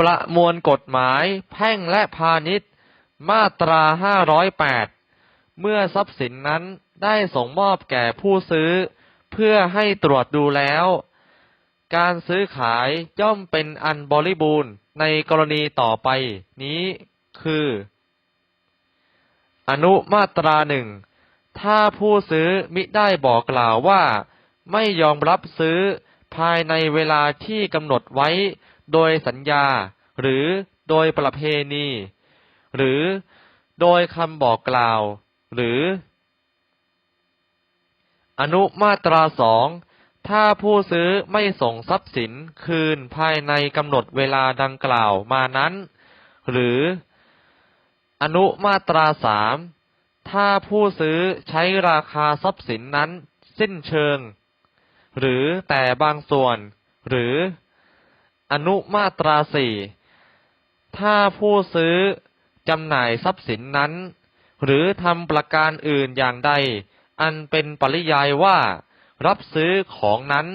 ประมวลกฎหมายแพ่งและพาณิชย์ มาตรา 508 เมื่อทรัพย์สินนั้นได้ส่งมอบแก่ผู้ซื้อ เพื่อให้ตรวจดูแล้ว การซื้อขายย่อมเป็นอันบริบูรณ์ในกรณีต่อไปนี้คือ อนุมาตราหนึ่ง ถ้าผู้ซื้อมิได้บอกกล่าวว่า ไม่ยอมรับซื้อภายในเวลาที่กำหนดไว้ โดยสัญญา หรือโดยประเพณี หรือโดยคำบอกกล่าว หรือ อนุมาตราสองถ้าผู้ซื้อไม่ส่งทรัพย์สินคืนภายในกำหนดเวลาดังกล่าวมานั้น หรือ อนุมาตราสามถ้าผู้ซื้อใช้ราคาทรัพย์สินนั้น สิ้นเชิง หรือแต่บางส่วน หรือ อนุมาตราสี่ถ้าผู้ซื้อจำหน่ายทรัพย์สินนั้น หรือทำประการอื่นอย่างใด อันเป็นปริยายว่า รับซื้อของนั้น